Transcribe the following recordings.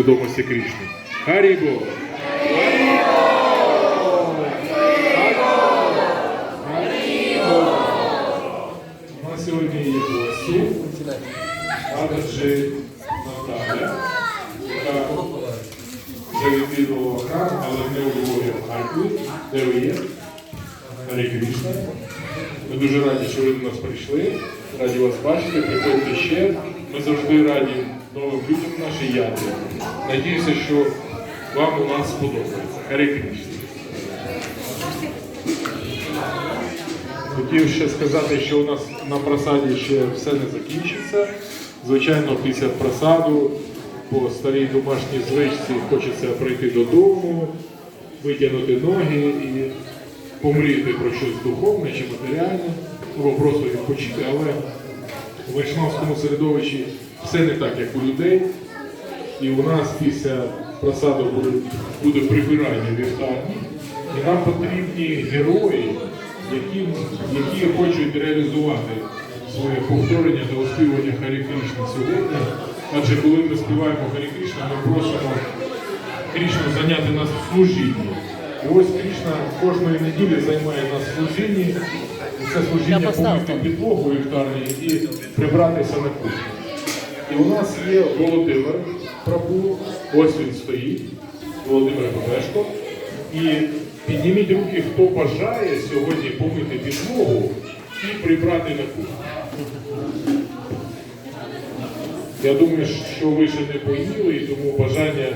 свідомості Крішни. Харібо! У нас сьогодні є гості. Ададжи Наталя, яка вже відвідувала храм, але не у Львові, в Харкові. Де ви є? Гарі Крішна. Ми дуже раді, що ви до нас прийшли. Раді вас бачити. Приходьте ще. Ми завжди раді новим людям в нашій ядрі. Надіюся, що вам у нас сподобається. Гарі Хотів ще сказати, що у нас на просаді ще все не закінчиться. Звичайно, після просаду по старій домашній звичці хочеться прийти додому, витягнути ноги і помріяти про щось духовне чи матеріальне, або просто відпочити, але у вайшнавському середовищі все не так, як у людей. І у нас після просаду буде, буде прибирання вівтарні. І нам потрібні герої, які, які хочуть реалізувати своє повторення та оспівування Харі Кришни сьогодні. Адже коли ми співаємо Харі Кришна, ми просимо Кришну зайняти нас в служінні. І ось Кришна кожної неділі займає нас служінні. І це служіння помити підлогу вівтарні і прибратися на кухню. І у нас є Володимир Прабу, ось він стоїть, Володимир Бабешко. І підніміть руки, хто бажає сьогодні помити підлогу і прибрати на кухню. Я думаю, що ви ще не поїли, і тому бажання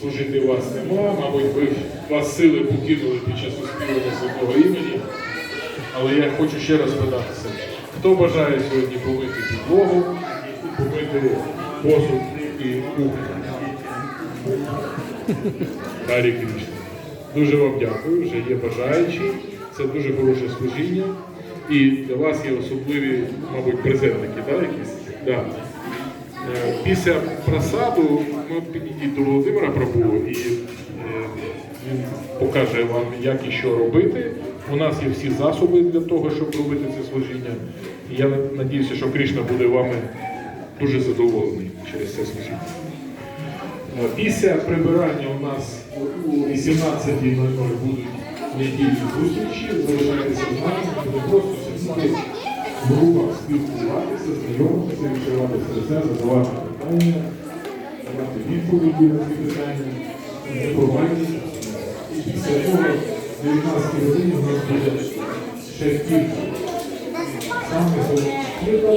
служити вас нема. Мабуть, ви вас сили покинули під час оспівання святого імені. Але я хочу ще раз питатися, хто бажає сьогодні помити підлогу, помити посуд і кухню? Гарі Кришна. Дуже вам дякую, вже є бажаючі. Це дуже хороше служіння. І для вас є особливі, мабуть, презентники, так, якісь? Да. Е, Після просаду ми підійдіть до Володимира Прабу і е, він покаже вам, як і що робити. У нас є всі засоби для того, щоб робити це служіння. І я надіюся, що Кришна буде вами дуже задоволений через це служіння. Е, Після прибирання у нас у 18.00 будуть недільні зустрічі. Залишайтеся з нами, буде просто сидіти в групах, спілкуватися, знайомитися, відкривати серця, задавати питання, давати відповіді на ці питання, інформації. І після того, в 19 годині у нас буде ще кілька. Саме кілька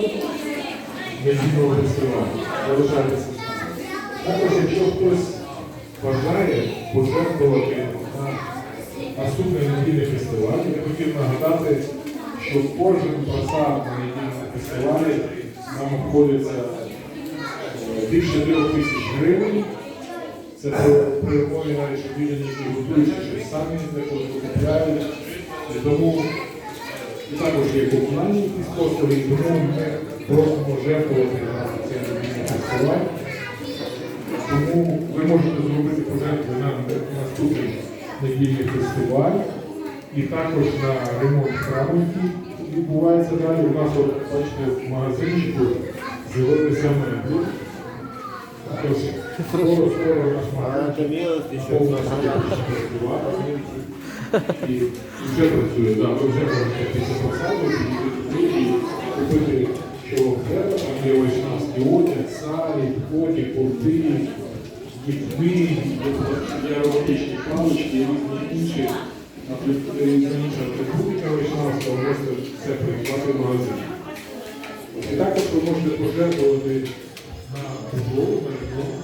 недільного фестивалю. Залишайтеся. Також, якщо хтось бажає пожертвувати на наступний недільний фестиваль, я хотів нагадати, що кожен просад на недільному фестивалі нам обходиться е, більше трьох тисяч гривень. Це при навіть, що люди, які готують щось самі деколи купляють. Тому і також є комунальні якісь послуги, тому ми просимо жертвувати на цей недільний фестиваль. Тому ви можете зробити пожертви на наступний недільний фестиваль і також на ремонт храму, відбувається далі. У нас, от, бачите, в магазинчику з'явилися меблі. Також скоро, скоро наш магазинчик повністю працювати. І вже працює, да, ви вже можете після посаду і купити, що вам треба. Там є вайшнавський одяг, сарі, коні, порти, книги, є- є палички, є різні інші атрибу- різна інша атрибутика вайшнавська, ви можете все придбати в магазині. І також ви можете пожертвувати на футбол, на ремонт.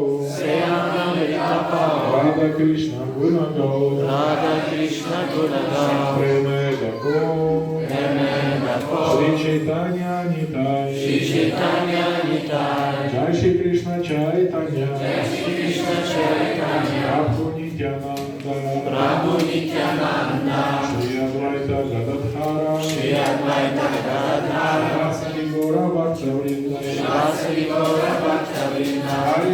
Radha Krishna Gunago, Radha Krishna Gunaga, Premedako, Emedako, Sri Chaitanya Nitai, Shri Chaitanya Nitai, Jai Shri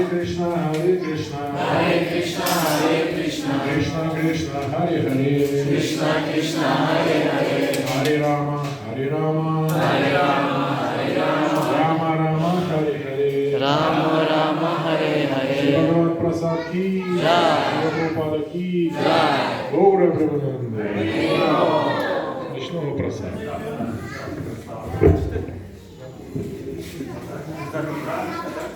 Krishna, Hare Krishna, Hare Krishna, Hare Krishna, Krishna Krishna, Hare Hare, Krishna Krishna, Hare Hare, Hare Rama, Hare Rama, Hare Rama, Hare Rama, Rama Rama, Hare Hare, Rama Rama, Hare Hare, Bhagavan Prasad ki, Jai, Gopal ki, Jai, Gaura Prabhupada, Vishnu Prasad. Thank you.